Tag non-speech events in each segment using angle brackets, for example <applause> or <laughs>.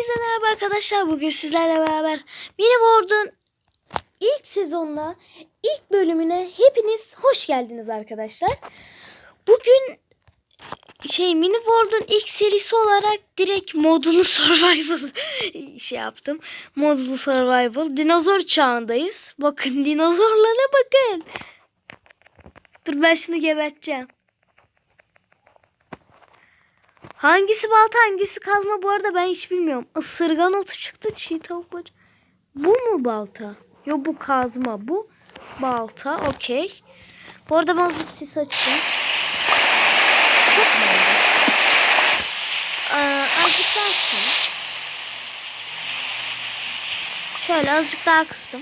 Hepinize merhaba arkadaşlar. Bugün sizlerle beraber Mini World'un ilk sezonuna, ilk bölümüne hepiniz hoş geldiniz arkadaşlar. Bugün şey Mini World'un ilk serisi olarak direkt modulu <laughs> survival şey yaptım. Modulu survival. Dinozor çağındayız. Bakın dinozorlara bakın. Dur ben şunu geberteceğim. Hangisi balta hangisi kazma bu arada ben hiç bilmiyorum. Isırgan otu çıktı çiğ tavuk bacağı. Bu mu balta? Yok bu kazma bu. Balta okey. Bu arada ben azıcık sis açtım. Aa, azıcık daha kısayım. Şöyle azıcık daha kıstım.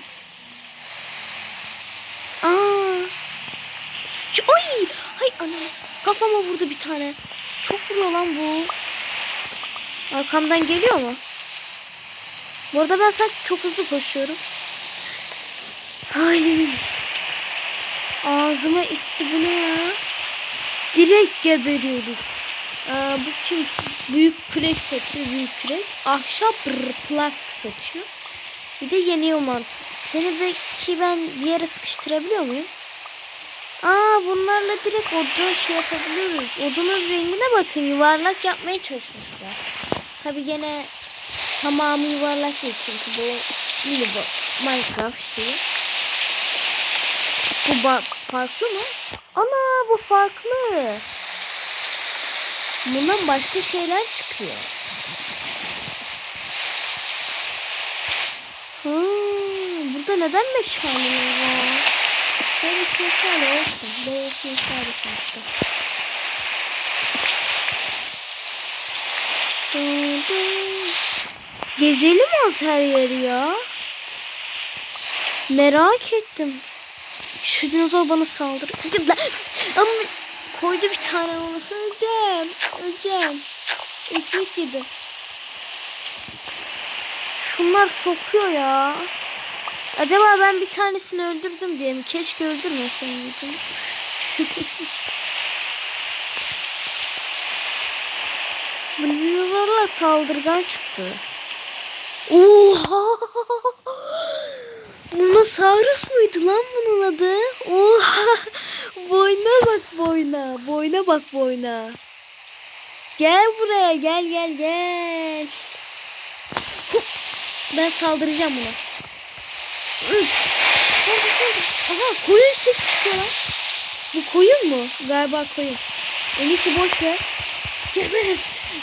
Aa. Ay! Hay anam. Kafama vurdu bir tane. Çok vuruyor lan bu. Arkamdan geliyor mu? Bu arada ben sanki çok hızlı koşuyorum. Ay. Ağzıma itti bu ya? Direkt geberiyoruz. Aa, bu kim? Büyük kürek satıyor. Büyük kürek. Ahşap plak satıyor. Bir de yeniyor mantı. Seni belki ben bir yere sıkıştırabiliyor muyum? Aa bunlarla direkt odun şey yapabiliyoruz. Odunun rengine bakın yuvarlak yapmaya çalışmışlar. Tabi gene tamamı yuvarlak değil çünkü bu yine bu Minecraft şeyi. Bu ba- farklı mı? Ana bu farklı. Bundan başka şeyler çıkıyor. Hmm, burada neden meşaleler var? Beş meşale olsun. Beş meşale sonuçta. Gezelim az her yeri ya. Merak ettim. Şu dinozor bana lan. Ama koydu bir tane onu. Öleceğim. Öleceğim. Ekmek yedim. Şunlar sokuyor ya. Acaba ben bir tanesini öldürdüm diye mi? Keşke öldürmeseydim. Dinozorlar saldırgan çıktı. Oha! Dinosaurus muydu lan bunun adı? Oha! Boyna bak boyna. Boyna bak boyna. Gel buraya gel gel gel. Ben saldıracağım buna. Aha koyun ses çıkıyor lan. Bu koyun mu? Galiba koyun. En iyisi boş ver. Geber.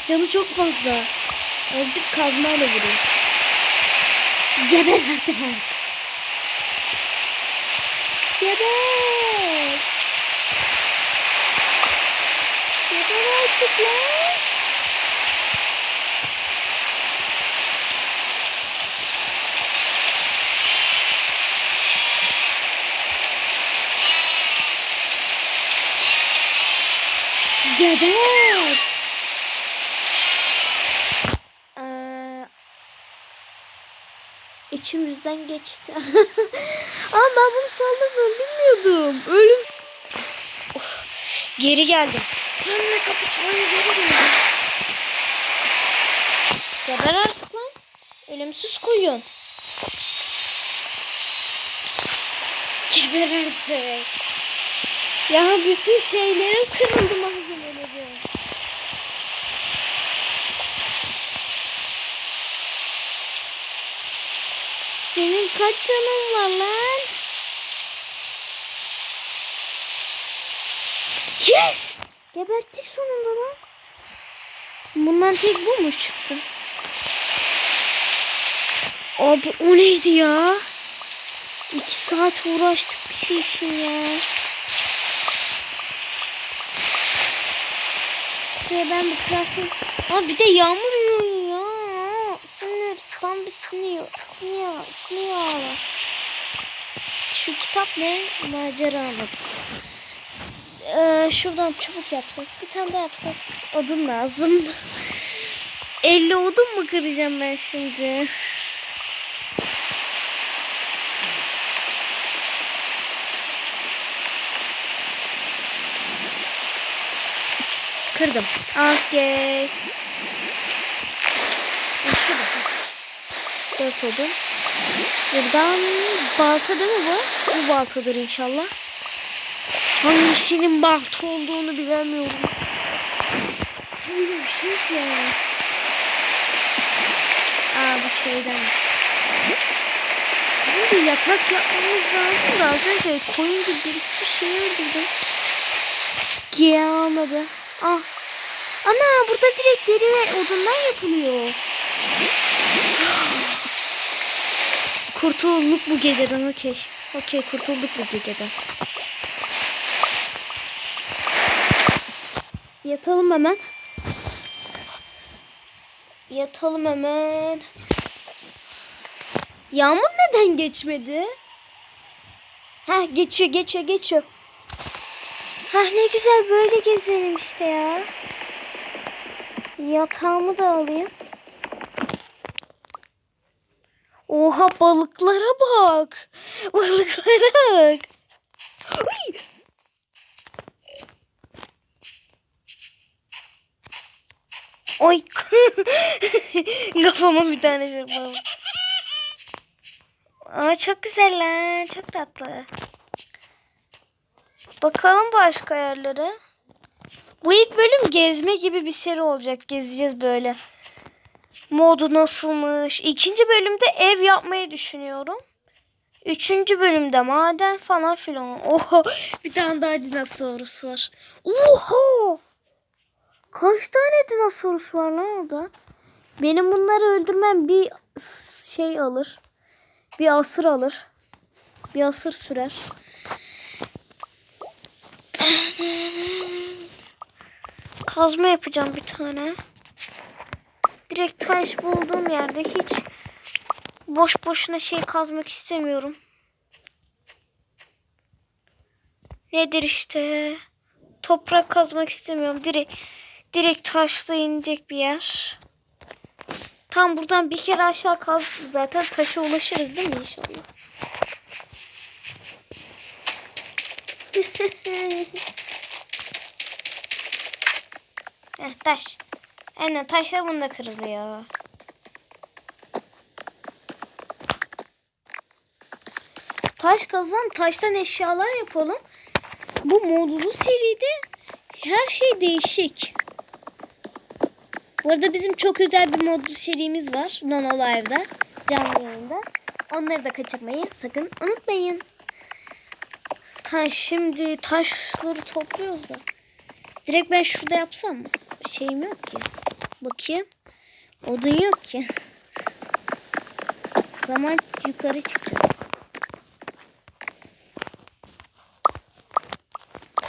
Canı çok fazla. Azıcık kazmayla vuruyor. Geber artık. Geber. Geber artık lan. Geber. Ee, içimizden geçti. <laughs> Ama ben bunu saldırdığını bilmiyordum. Ölüm. Of, geri geldim. Seninle kapışmaya geri geldim. Geber artık lan. Ölümsüz koyun. Geber artık. Ya bütün şeylerim kırıldı malzemeleri. Senin kaç canın var lan? Yes! Geberttik sonunda lan. Bundan tek bu mu çıktı? Abi o neydi ya? İki saat uğraştık bir şey için ya. Şuraya ben bir crafting... Aa bir de yağmur yağıyor ya. Sinir. Tam bir siniyor. Siniyor. Siniyor. Şu kitap ne? Macera anlat. Ee, şuradan çubuk yapsak. Bir tane daha yapsak. Odun lazım. <laughs> 50 odun mu kıracağım ben şimdi? Kırdım. Okey. şurada. Dört odun. Buradan balta değil mi bu? Bu baltadır inşallah. Hangisinin balta olduğunu bilemiyorum. Böyle bir şey yok ya. Aa bu şeyden. Bizim bir yatak yapmamız lazım da az önce koyun gibi birisi bir şey öldürdü. Giye almadı. Ah. Ana burada direkt deri ve odundan yapılıyor. Kurtulduk bu geceden okey. Okey kurtulduk bu geceden. Yatalım hemen. Yatalım hemen. Yağmur neden geçmedi? Ha geçiyor geçiyor geçiyor. Ha ne güzel böyle gezelim işte ya. Yatağımı da alayım. Oha balıklara bak. Balıklara bak. Uy! Oy. <laughs> Kafama bir tane şey yapalım. Aa, çok güzel lan. Çok tatlı. Bakalım başka yerlere. Bu ilk bölüm gezme gibi bir seri olacak. Gezeceğiz böyle. Modu nasılmış? İkinci bölümde ev yapmayı düşünüyorum. Üçüncü bölümde maden falan filan. Oha bir tane daha dinosaurus var. Oha! Kaç tane dinosaurus var lan orada? Benim bunları öldürmem bir şey alır. Bir asır alır. Bir asır sürer. Kazma yapacağım bir tane. Direkt taş bulduğum yerde hiç boş boşuna şey kazmak istemiyorum. Nedir işte? Toprak kazmak istemiyorum. Direkt direkt taşla inecek bir yer. Tam buradan bir kere aşağı kazdık zaten taşa ulaşırız değil mi inşallah? <laughs> Heh, taş. Aynen taşla bunda kırılıyor. Taş kazan, taştan eşyalar yapalım. Bu modulu seride her şey değişik. Bu arada bizim çok özel bir modlu serimiz var. Nono Live'da. Canlı yayında. Onları da kaçırmayı sakın unutmayın. Taş şimdi taşları topluyoruz da. Direkt ben şurada yapsam mı? Şeyim yok ki. Bakayım. Odun yok ki. Zaman yukarı çıkacağım.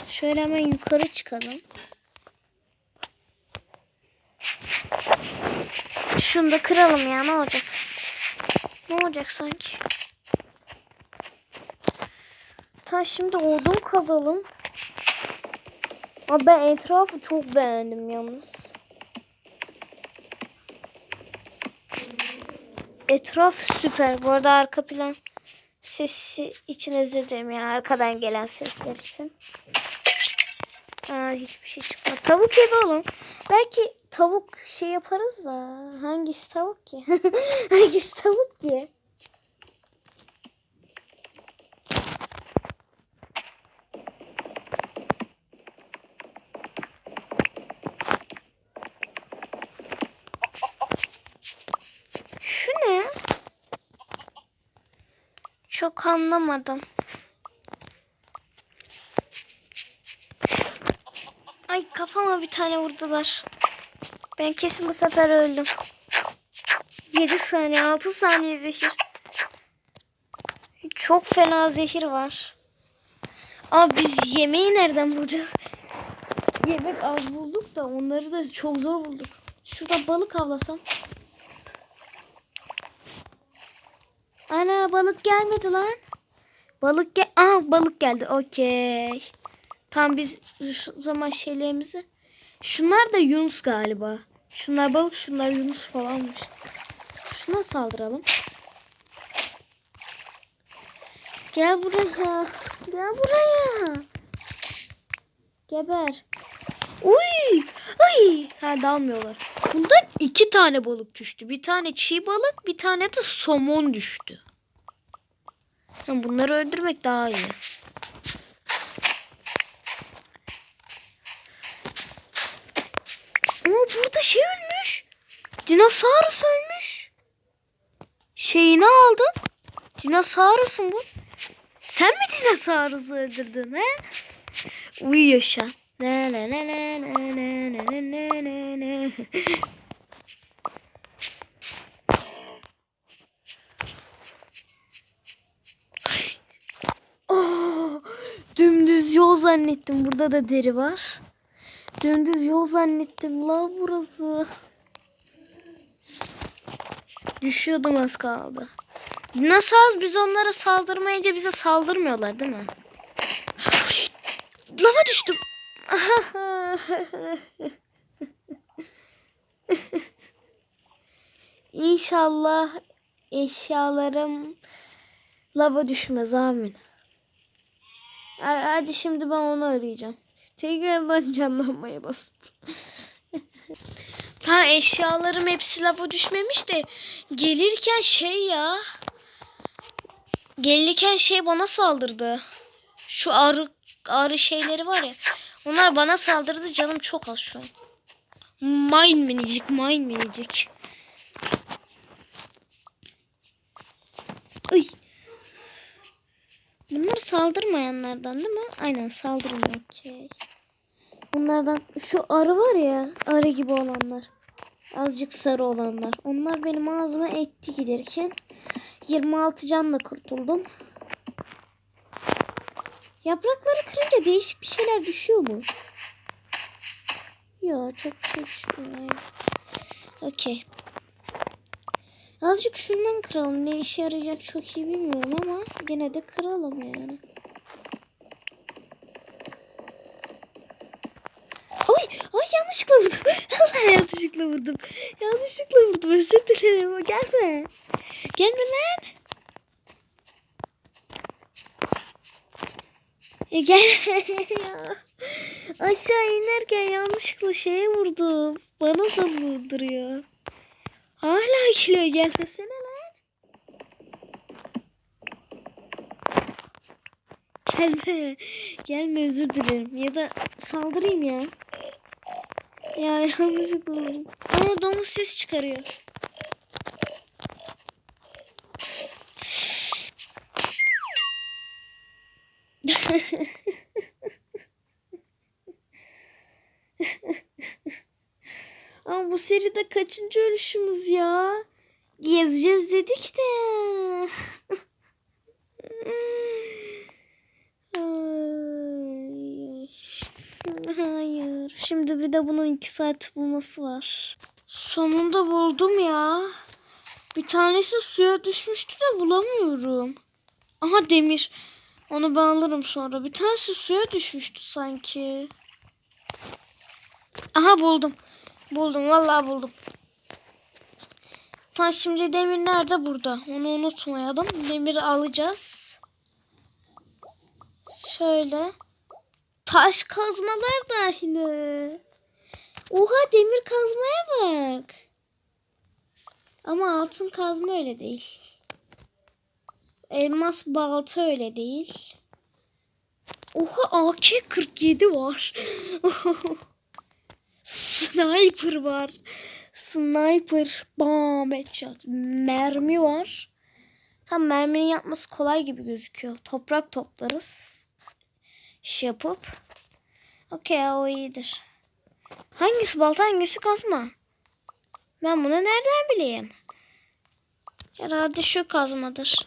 Şöyle hemen yukarı çıkalım. Şunu da kıralım ya ne olacak? Ne olacak sanki? Ta şimdi odun kazalım. Ama ben etrafı çok beğendim yalnız. Etraf süper. Bu arada arka plan sesi için özür dilerim ya. Arkadan gelen sesler için. Aa, hiçbir şey çıkmadı. Tavuk yapalım. Belki tavuk şey yaparız da. Hangisi tavuk ki? <laughs> Hangisi tavuk ki? Şu ne? Çok anlamadım. Ay kafama bir tane vurdular. Ben kesin bu sefer öldüm. 7 saniye 6 saniye zehir. Çok fena zehir var. Abi biz yemeği nereden bulacağız? Yemek az bulduk da onları da çok zor bulduk. Şurada balık avlasam. Ana balık gelmedi lan. Balık gel Aa balık geldi. Okey. Tam biz şu zaman şeylerimizi. Şunlar da Yunus galiba. Şunlar balık, şunlar Yunus falanmış. Şuna saldıralım. Gel buraya. Gel buraya. Geber. Uy! Ay! Ha dalmıyorlar. Bundan iki tane balık düştü. Bir tane çiğ balık, bir tane de somon düştü. Ha, bunları öldürmek daha iyi. Ama burada şey ölmüş. Dinosaurus ölmüş. Şeyini aldın. Dinosaurus'un bu. Sen mi dinosaurus'u öldürdün he? Uyuyor şu an. Dümdüz yol zannettim. Burada da deri var. Dümdüz yol zannettim. La burası. Düşüyordum az kaldı. Nasıl az biz onlara saldırmayınca bize saldırmıyorlar değil mi? Lava düştüm. <laughs> İnşallah eşyalarım lava düşmez amin. Ha- Hadi şimdi ben onu arayacağım. Tekrardan canlanmaya bastım. Ta eşyalarım hepsi lava düşmemiş de gelirken şey ya. Gelirken şey bana saldırdı. Şu arı arı şeyleri var ya. Onlar bana saldırdı canım çok az şu an. Mine minicik mine minicik. Ay. Bunlar saldırmayanlardan değil mi? Aynen saldırmıyor. Okey. Bunlardan şu arı var ya arı gibi olanlar. Azıcık sarı olanlar. Onlar benim ağzıma etti giderken. 26 canla kurtuldum. Yaprakları kırınca değişik bir şeyler düşüyor mu? Yok çok bir şey düşmüyor. Okey. Azıcık şundan kıralım. Ne işe yarayacak çok iyi bilmiyorum ama yine de kıralım yani. Ay, ay yanlışlıkla vurdum. Allah <laughs> yanlışlıkla vurdum. Yanlışlıkla vurdum. Özür dilerim. Gelme. Gelme lan. Gel ya. <laughs> Aşağı inerken yanlışlıkla şeye vurdum. Bana da vurduruyor. Hala geliyor. Gelmesene lan. Gelme. Gelme özür dilerim. Ya da saldırayım ya. Ya yanlışlıkla vurdum. Ama domuz ses çıkarıyor. Ama bu seride kaçıncı ölüşümüz ya? Gezeceğiz dedik de. <laughs> Ay. Hayır. Şimdi bir de bunun iki saat bulması var. Sonunda buldum ya. Bir tanesi suya düşmüştü de bulamıyorum. Aha demir. Onu ben alırım sonra. Bir tanesi suya düşmüştü sanki. Aha buldum. Buldum vallahi buldum. Tamam şimdi demir nerede? Burada. Onu unutmayalım. Demiri alacağız. Şöyle. Taş kazmalar da aynı. Oha demir kazmaya bak. Ama altın kazma öyle değil. Elmas balta öyle değil. Oha AK-47 var. <laughs> Sniper var. Sniper. Bam headshot. Mermi var. Tam merminin yapması kolay gibi gözüküyor. Toprak toplarız. İş yapıp. Okey o iyidir. Hangisi balta hangisi kazma? Ben bunu nereden bileyim? Herhalde şu kazmadır.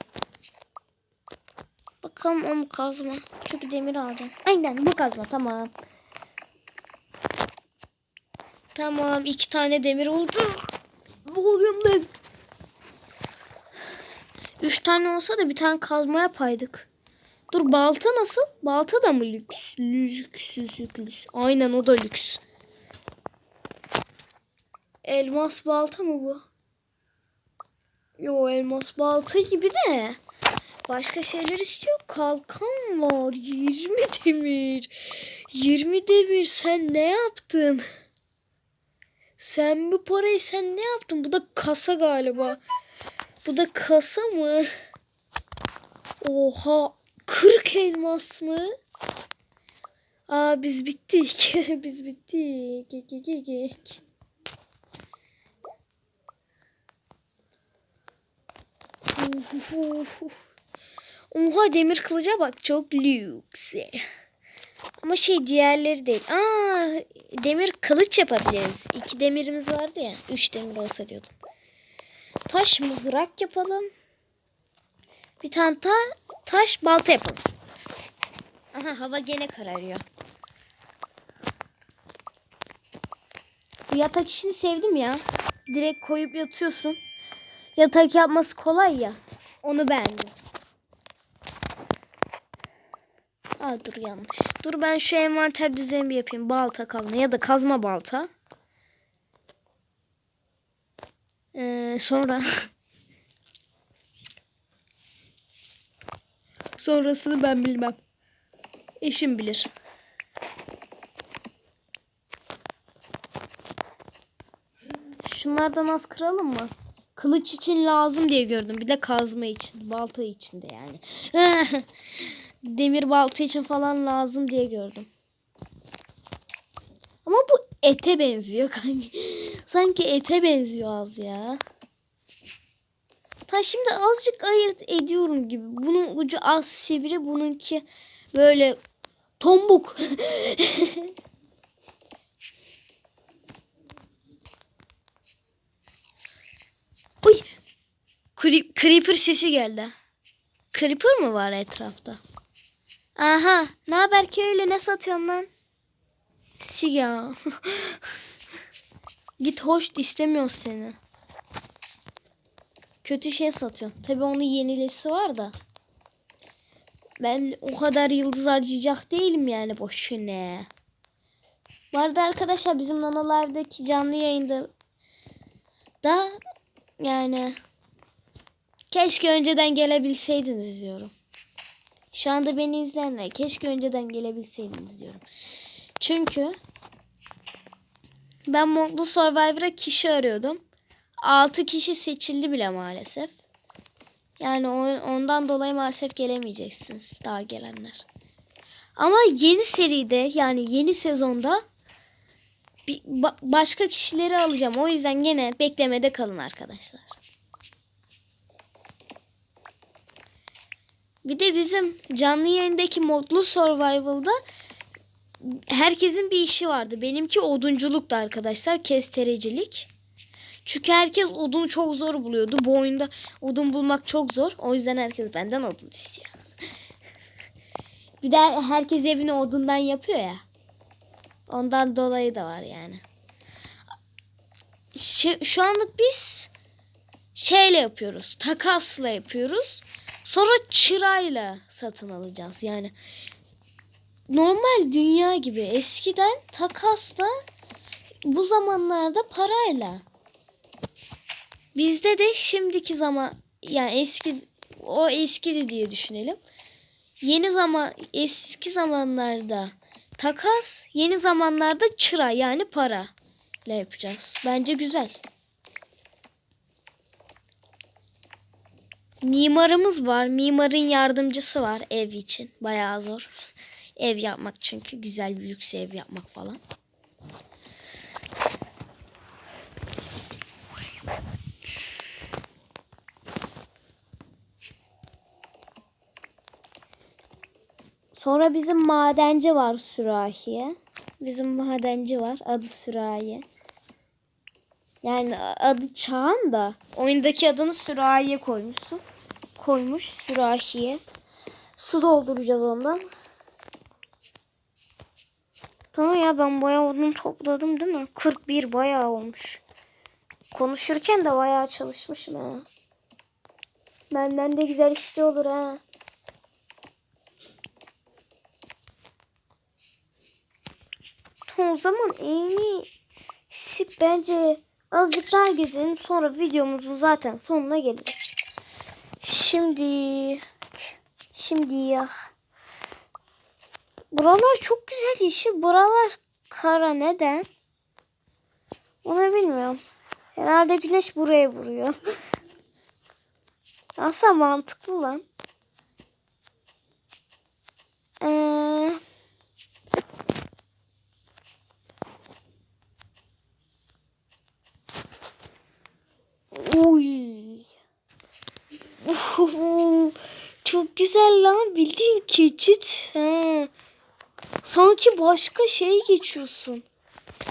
Bakalım o mu kazma? Çünkü demir alacağım. Aynen bu kazma tamam. Tamam iki tane demir oldu. Oluyor lan? Üç tane olsa da bir tane kazma yapaydık. Dur balta nasıl? Balta da mı lüks? Lüks, lüks, lüks. Aynen o da lüks. Elmas balta mı bu? Yo elmas balta gibi de. Başka şeyler istiyor. Kalkan var. 20 demir. 20 demir. Sen ne yaptın? Sen bu parayı sen ne yaptın? Bu da kasa galiba. Bu da kasa mı? Oha. 40 elmas mı? Aa biz bittik. <laughs> biz bittik. Ge, ge, ge, ge. Oha demir kılıca bak çok lüks. Ama şey diğerleri değil. Aa demir kılıç yapabiliriz. İki demirimiz vardı ya. Üç demir olsa diyordum. Taş mızrak yapalım. Bir tane ta taş balta yapalım. Aha hava gene kararıyor. Bu yatak işini sevdim ya. Direkt koyup yatıyorsun. Yatak yapması kolay ya. Onu beğendim. Aa dur yanlış. Dur ben şu envanter düzeni bir yapayım. Balta kalma ya da kazma balta. Ee, sonra <laughs> sonrasını ben bilmem. Eşim bilir. Şunlardan az kıralım mı? Kılıç için lazım diye gördüm. Bir de kazma için. Balta için de yani. <laughs> Demir balta için falan lazım diye gördüm. Ama bu ete benziyor kanki. <laughs> Sanki ete benziyor az ya. Ta şimdi azıcık ayırt ediyorum gibi. Bunun ucu az sivri, bununki böyle tombuk. <laughs> Uy. Cre- Creeper sesi geldi. Creeper mı var etrafta? Aha. Ne haber ki öyle ne satıyorsun lan? Siga. Git hoş istemiyoruz seni. Kötü şey satıyorsun. Tabi onun yenilesi var da. Ben o kadar yıldız harcayacak değilim yani boşuna. Vardı arkadaşlar bizim Nana Live'daki canlı yayında da yani keşke önceden gelebilseydiniz diyorum. Şu anda beni izleyenler keşke önceden gelebilseydiniz diyorum. Çünkü ben Modlu Survivor'a kişi arıyordum. 6 kişi seçildi bile maalesef. Yani ondan dolayı maalesef gelemeyeceksiniz daha gelenler. Ama yeni seride yani yeni sezonda başka kişileri alacağım. O yüzden gene beklemede kalın arkadaşlar. Bir de bizim canlı yayındaki modlu survival'da herkesin bir işi vardı. Benimki odunculuktu arkadaşlar. Kesterecilik. Çünkü herkes odun çok zor buluyordu. Bu oyunda odun bulmak çok zor. O yüzden herkes benden odun istiyor. <laughs> Bir de herkes evini odundan yapıyor ya. Ondan dolayı da var yani. Şu, şu anlık biz şeyle yapıyoruz. Takasla yapıyoruz. Sonra çırayla satın alacağız. Yani normal dünya gibi eskiden takasla bu zamanlarda parayla. Bizde de şimdiki zaman yani eski o eskidi diye düşünelim. Yeni zaman eski zamanlarda takas, yeni zamanlarda çıra yani para ile yapacağız. Bence güzel. Mimarımız var. Mimarın yardımcısı var ev için. Bayağı zor. Ev yapmak çünkü güzel bir lüks ev yapmak falan. Sonra bizim madenci var Sürahiye. Bizim madenci var. Adı Sürahi. Yani adı Çağan da oyundaki adını Sürahiye koymuşsun. Koymuş Sürahiye. Su dolduracağız ondan. Tamam ya ben bayağı odun topladım değil mi? 41 bayağı olmuş. Konuşurken de bayağı çalışmışım ha. Benden de güzel işte olur ha. O zaman en iyisi bence azıcık daha gezelim sonra videomuzun zaten sonuna geliriz. Şimdi Şimdi ya. Buralar çok güzel yeşil. Buralar kara neden? Onu bilmiyorum. Herhalde güneş buraya vuruyor. Aslında mantıklı lan. Ee, Uy. Uhu, Çok güzel lan. Bildiğin keçit. He. Sanki başka şey geçiyorsun.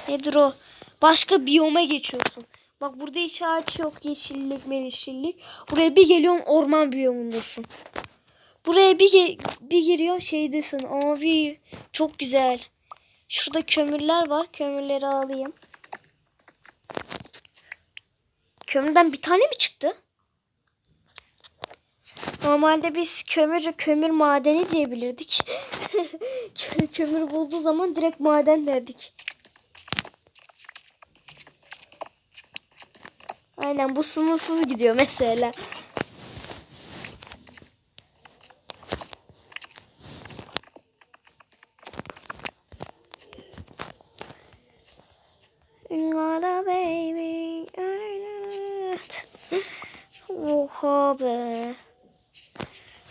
Nedir o? Başka biyoma geçiyorsun. Bak burada hiç ağaç yok. Yeşillik, melişillik. Buraya bir geliyorsun orman biyomundasın. Buraya bir, ge- bir giriyor şeydesin. Abi çok güzel. Şurada kömürler var. Kömürleri alayım. Kömürden bir tane mi çıktı? Normalde biz kömür kömür madeni diyebilirdik. <laughs> Kö- kömür bulduğu zaman direkt maden derdik. Aynen bu sınırsız gidiyor mesela.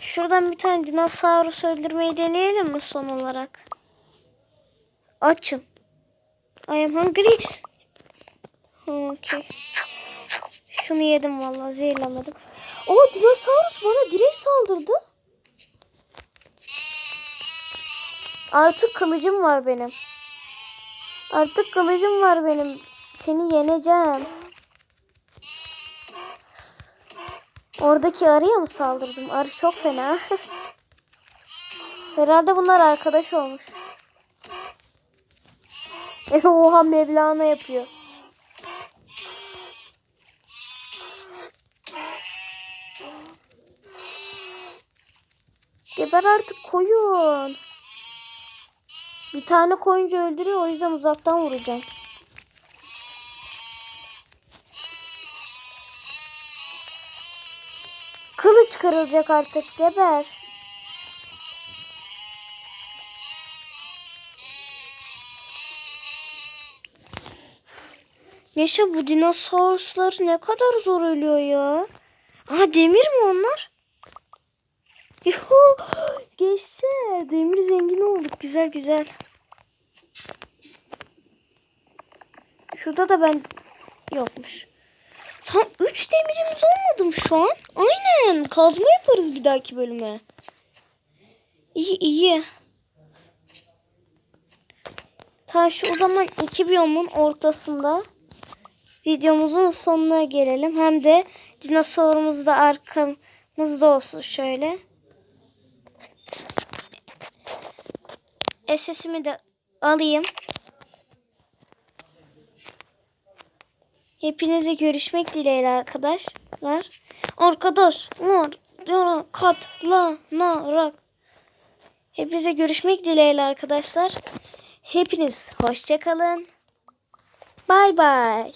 Şuradan bir tane dinosaurus öldürmeyi deneyelim mi son olarak? Açım. I am hungry. Okay. Şunu yedim vallahi zehirlenmedim. O dinosaurus bana direkt saldırdı. Artık kılıcım var benim. Artık kılıcım var benim. Seni yeneceğim. Oradaki arıya mı saldırdım? Arı çok fena. <laughs> Herhalde bunlar arkadaş olmuş. E, <laughs> Oha Mevlana yapıyor. Geber artık koyun. Bir tane koyunca öldürüyor o yüzden uzaktan vuracağım. Kırılacak artık geber. Yaşa bu dinosauruslar ne kadar zor ölüyor ya. Aha demir mi onlar? Yuhu, gençler demir zengin olduk güzel güzel. Şurada da ben yokmuş. Tam 3 demirimiz olmadı mı şu an? Aynen. Kazma yaparız bir dahaki bölüme. İyi iyi. Ta şu o zaman iki biyomun ortasında videomuzun sonuna gelelim. Hem de dinosaurumuz da arkamızda olsun şöyle. SS'imi de alayım. Hepinize görüşmek dileğiyle arkadaşlar. Arkadaşlar katlanarak. Hepinize görüşmek dileğiyle arkadaşlar. Hepiniz hoşçakalın. Bay bay.